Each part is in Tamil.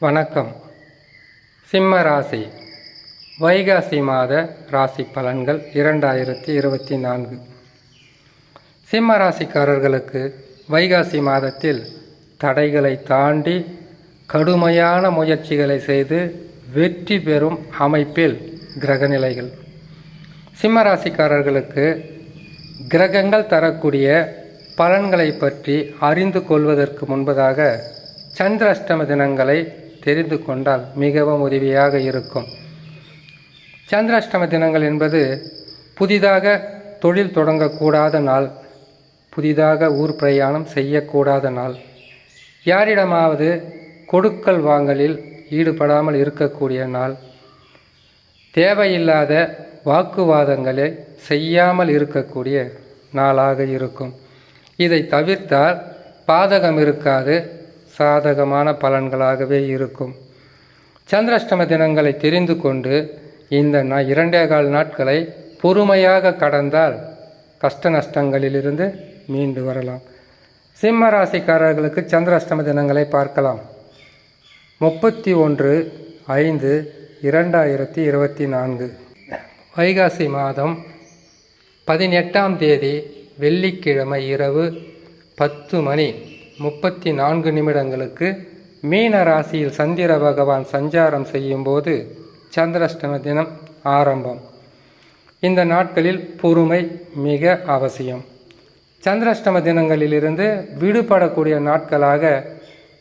வணக்கம். சிம்ம ராசி. வைகாசி மாத ராசி பலன்கள் இரண்டாயிரத்தி இருபத்தி நான்கு. சிம்ம ராசிக்காரர்களுக்கு வைகாசி மாதத்தில் தடைகளை தாண்டி கடுமையான முயற்சிகளை செய்து வெற்றி பெறும் அமைப்பில் கிரகநிலைகள் சிம்ம ராசிக்காரர்களுக்கு கிரகங்கள் தரக்கூடிய பலன்களை பற்றி அறிந்து கொள்வதற்கு முன்பதாக சந்திராஷ்டம தினங்களை தெரிந்து கொண்டால் மிகவும் உதவியாக இருக்கும். சந்திராஷ்டம தினங்கள் என்பது புதிதாக தொழில் தொடங்கக்கூடாத நாள் புதிதாக ஊர் பிரயாணம் செய்யக்கூடாத நாள். யாரிடமாவது கொடுக்கல் வாங்கலில் ஈடுபடாமல் இருக்கக்கூடிய நாள். தேவையில்லாத வாக்குவாதங்களை செய்யாமல் இருக்கக்கூடிய நாளாக இருக்கும். இதை தவிர்த்தால் பாதகம் இருக்காது சாதகமான பலன்களாகவே இருக்கும். சந்திராஷ்டம தினங்களை தெரிந்து கொண்டு இந்த நா இரண்டே கால் நாட்களை பொறுமையாக கடந்தால் கஷ்ட நஷ்டங்களிலிருந்து மீண்டு வரலாம். சிம்ம ராசிக்காரர்களுக்கு சந்திராஷ்டம தினங்களை பார்க்கலாம். முப்பத்தி ஒன்று ஐந்து இரண்டாயிரத்தி இருபத்தி நான்கு. வைகாசி மாதம் பதினெட்டாம் தேதி வெள்ளிக்கிழமை இரவு பத்து மணி. முப்பத்தி நான்கு நிமிடங்களுக்கு மீன ராசியில் சந்திர பகவான் சஞ்சாரம் செய்யும்போது சந்திராஷ்டம தினம் ஆரம்பம். இந்த நாட்களில் பொறுமை மிக அவசியம். சந்திராஷ்டம தினங்களிலிருந்து விடுபடக்கூடிய நாட்களாக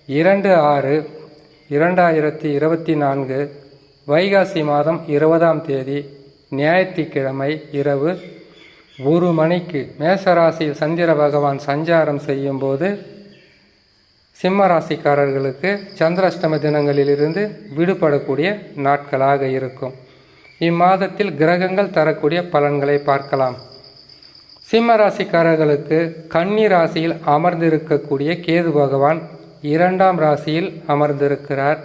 இரண்டு ஆறு இரண்டாயிரத்தி இருபத்தி நான்கு வைகாசி மாதம் இருபதாம் தேதி ஞாயிற்றுக்கிழமை இரவு ஒரு மணிக்கு மேசராசியில் சந்திர பகவான் சஞ்சாரம் செய்யும்போது சிம்ம ராசிக்காரர்களுக்கு சந்திராஷ்டம தினங்களிலிருந்து விடுபடக்கூடிய நாட்களாக இருக்கும். இம்மாதத்தில் கிரகங்கள் தரக்கூடிய பலன்களை பார்க்கலாம். சிம்ம ராசிக்காரர்களுக்கு கன்னி ராசியில் அமர்ந்திருக்கக்கூடிய கேது பகவான் இரண்டாம் ராசியில் அமர்ந்திருக்கிறார்.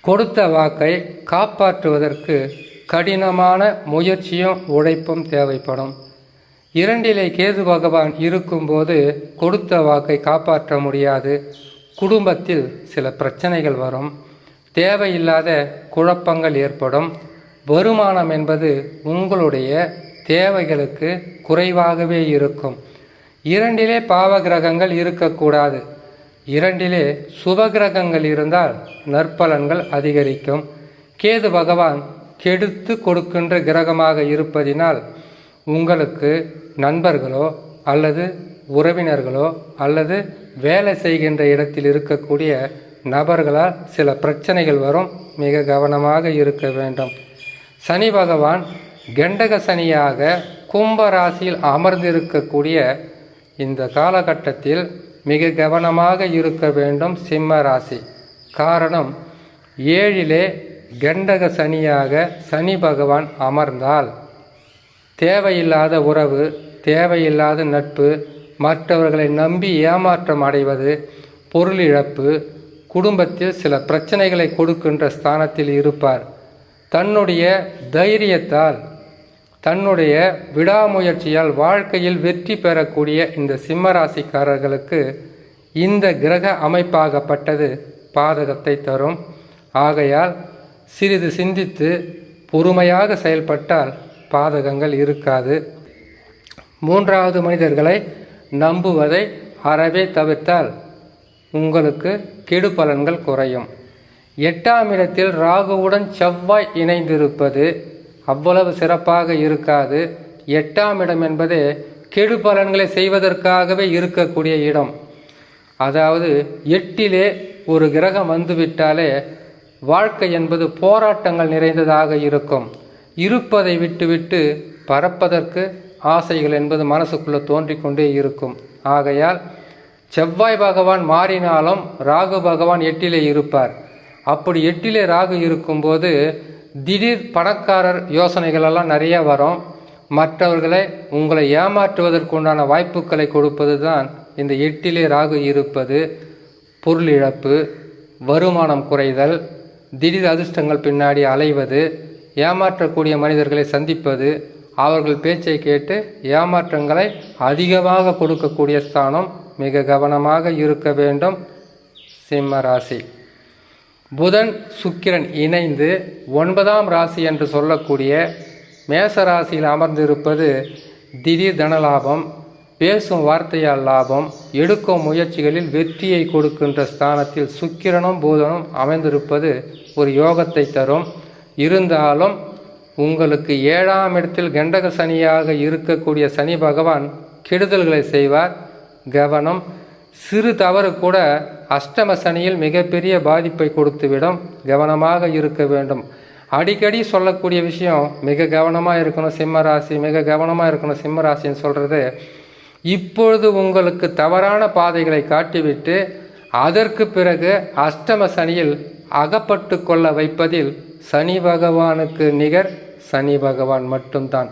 கொடுத்த வாக்கை காப்பாற்றுவதற்கு கடினமான முயற்சியும் உழைப்பும் தேவைப்படும். இரண்டிலே கேது பகவான் இருக்கும்போது கொடுத்த வாக்கை காப்பாற்ற முடியாது. குடும்பத்தில் சில பிரச்சனைகள் வரும். தேவையில்லாத குழப்பங்கள் ஏற்படும். வருமானம் என்பது உங்களுடைய தேவைகளுக்கு குறைவாகவே இருக்கும். இரண்டிலே பாவ கிரகங்கள் இருக்கக்கூடாது. இரண்டிலே சுபகிரகங்கள் இருந்தால் நற்பலன்கள் அதிகரிக்கும். கேது பகவான் கெடுத்து கொடுக்கின்ற கிரகமாக இருப்பதினால் உங்களுக்கு நண்பர்களோ அல்லது உறவினர்களோ அல்லது வேலை செய்கின்ற இடத்தில் இருக்கக்கூடிய நபர்களால் சில பிரச்சனைகள் வரும். மிக கவனமாக இருக்க வேண்டும். சனி பகவான் கெண்டக சனியாக கும்ப ராசியில் அமர்ந்திருக்கக்கூடிய இந்த காலகட்டத்தில் மிக கவனமாக இருக்க வேண்டும் சிம்ம ராசி. காரணம் ஏழிலே கண்டக சனியாக சனி பகவான் அமர்ந்தால் தேவையில்லாத உறவு தேவையில்லாத நட்பு மற்றவர்களை நம்பி ஏமாற்றம் அடைவது பொருளிழப்பு குடும்பத்தில் சில பிரச்சனைகளை கொடுக்கின்ற ஸ்தானத்தில் இருப்பார். தன்னுடைய தைரியத்தால் தன்னுடைய விடாமுயற்சியால் வாழ்க்கையில் வெற்றி பெறக்கூடிய இந்த சிம்மராசிக்காரர்களுக்கு இந்த கிரக அமைப்பாகப்பட்டது பாதகத்தை தரும். ஆகையால் சிறிது சிந்தித்து பொறுமையாக செயல்பட்டால் பாதகங்கள் இருக்காது. மூன்றாவது மனிதர்களை நம்புவதை அறவே தவிர்த்தால் உங்களுக்கு கெடு பலன்கள் குறையும். எட்டாம் இடத்தில் ராகுவுடன் செவ்வாய் இணைந்திருப்பது அவ்வளவு சிறப்பாக இருக்காது. எட்டாம் இடம் என்பது கெடு பலன்களை செய்வதற்காகவே இருக்கக்கூடிய இடம். அதாவது எட்டிலே ஒரு கிரகம் வந்துவிட்டாலே வாழ்க்கை என்பது போராட்டங்கள் நிறைந்ததாக இருக்கும். இருப்பதை விட்டுவிட்டு பறப்பதற்கு ஆசைகள் என்பது மனசுக்குள்ளே தோன்றிக்கொண்டே இருக்கும். ஆகையால் செவ்வாய் பகவான் மாறினாலும் ராகு பகவான் எட்டிலே இருப்பார். அப்படி எட்டிலே ராகு இருக்கும்போது திடீர் பணக்காரர் யோசனைகளெல்லாம் நிறைய வரும். மற்றவர்களை உங்களை ஏமாற்றுவதற்குண்டான வாய்ப்புகளை கொடுப்பது தான் இந்த எட்டிலே ராகு இருப்பது. பொருள் இழப்பு வருமானம் குறைதல் திடீர் அதிர்ஷ்டங்கள் பின்னாடி அலைவது ஏமாற்றக்கூடிய மனிதர்களை சந்திப்பது அவர்கள் பேச்சை கேட்டு ஏமாற்றங்களை அதிகமாக கொடுக்கக்கூடிய ஸ்தானம் மிக கவனமாக இருக்க வேண்டும். சிம்ம ராசி. புதன் சுக்கிரன் இணைந்து ஒன்பதாம் ராசி என்று சொல்லக்கூடிய மேச ராசியில் அமர்ந்திருப்பது திடீர் தனலாபம் பேசும் வார்த்தையால் லாபம் எடுக்கும் முயற்சிகளில் வெற்றியை கொடுக்கின்ற ஸ்தானத்தில் சுக்கிரனும் புதனும் அமைந்திருப்பது ஒரு யோகத்தை தரும். இருந்தாலும் உங்களுக்கு ஏழாம் இடத்தில் கண்டக சனியாக இருக்கக்கூடிய சனி பகவான் கெடுதல்களை செய்வார். கவனம் சிறு தவறு கூட அஷ்டம சனியில் மிகப்பெரிய பாதிப்பை கொடுத்துவிடும். கவனமாக இருக்க வேண்டும். அடிக்கடி சொல்லக்கூடிய விஷயம் மிக கவனமாக இருக்கணும் சிம்ம ராசி மிக கவனமாக இருக்கணும் சிம்ம ராசின்னு சொல்கிறது இப்பொழுது உங்களுக்கு தவறான பாதைகளை காட்டிவிட்டு அதற்கு பிறகு அஷ்டம சனியில் அகப்பட்டு கொள்ள வைப்பதில் சனி பகவானுக்கு நிகர் சனி பகவான் மட்டும்தான்.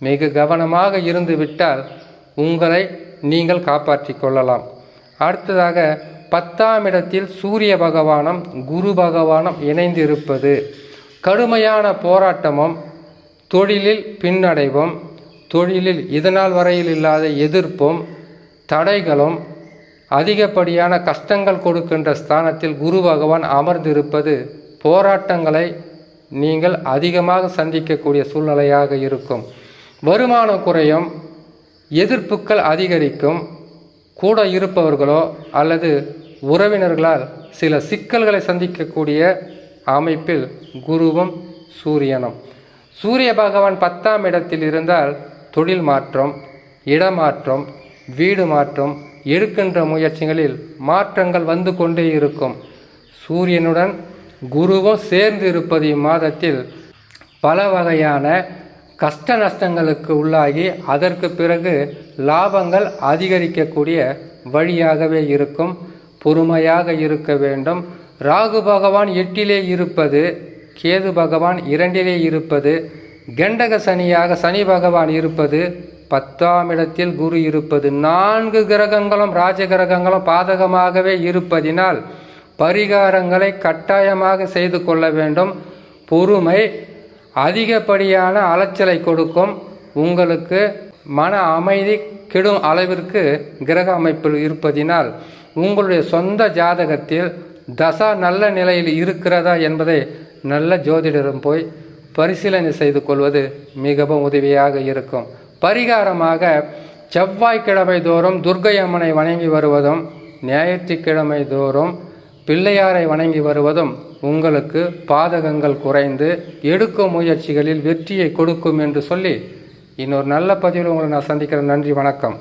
மிக கவனமாக இருந்து விட்டால் உங்களை நீங்கள் காப்பாற்றிக் கொள்ளலாம். அடுத்ததாக பத்தாம் இடத்தில் சூரிய பகவானும் குரு பகவானும் இணைந்து இருப்பது கடுமையான போராட்டமும் தொழிலில் பின்னடைவும் தொழிலில் இதனால் வரையில் இல்லாத எதிர்ப்பும் தடைகளும் அதிகப்படியான கஷ்டங்கள் கொடுக்கின்ற ஸ்தானத்தில் குரு பகவான் அமர்ந்திருப்பது போராட்டங்களை நீங்கள் அதிகமாக சந்திக்கக்கூடிய சூழ்நிலையாக இருக்கும். வருமானம் குறையும் எதிர்ப்புகள் அதிகரிக்கும் கூட இருப்பவர்களோ அல்லது உறவினர்களால் சில சிக்கல்களை சந்திக்கக்கூடிய அமைப்பில் குருவும் சூரியனும். சூரிய பகவான் பத்தாம் இடத்தில் இருந்தால் தொழில் மாற்றம் இடமாற்றம் வீடு மாற்றம் எடுக்கின்ற முயற்சிகளில் மாற்றங்கள் வந்து கொண்டே இருக்கும். சூரியனுடன் குருவும் சேர்ந்து இருப்பது இம்மாதத்தில் பல வகையான கஷ்ட நஷ்டங்களுக்கு உள்ளாகி அதற்கு பிறகு லாபங்கள் அதிகரிக்கக்கூடிய வழியாகவே இருக்கும் பொறுமையாக இருக்க வேண்டும். ராகு பகவான் எட்டிலே இருப்பது கேது பகவான் இரண்டிலே இருப்பது கெண்டக சனியாக சனி பகவான் இருப்பது பத்தாம் இடத்தில் குரு இருப்பது. நான்கு கிரகங்களும் ராஜ கிரகங்களும் பாதகமாகவே இருப்பதினால் பரிகாரங்களை கட்டாயமாக செய்து கொள்ள வேண்டும். பொறுமை அதிகப்படியான அலைச்சலை கொடுக்கும். உங்களுக்கு மன அமைதி கெடும் அளவிற்கு கிரக அமைப்பில் இருப்பதினால் உங்களுடைய சொந்த ஜாதகத்தில் தசா நல்ல நிலையில் இருக்கிறதா என்பதை நல்ல ஜோதிடரும் போய் பரிசீலனை செய்து கொள்வது மிகவும் உதவியாக இருக்கும். பரிகாரமாக செவ்வாய்க்கிழமை தோறும் துர்கை அம்மனை வணங்கி வருவதும் ஞாயிற்றுக்கிழமை தோறும் பிள்ளையாரை வணங்கி வருவதும் உங்களுக்கு பாதகங்கள் குறைந்து எடுக்கும் முயற்சிகளில் வெற்றியை கொடுக்கும் என்று சொல்லி இன்னொரு நல்ல பதிவில் உங்களை நான் சந்திக்கிறேன். நன்றி வணக்கம்.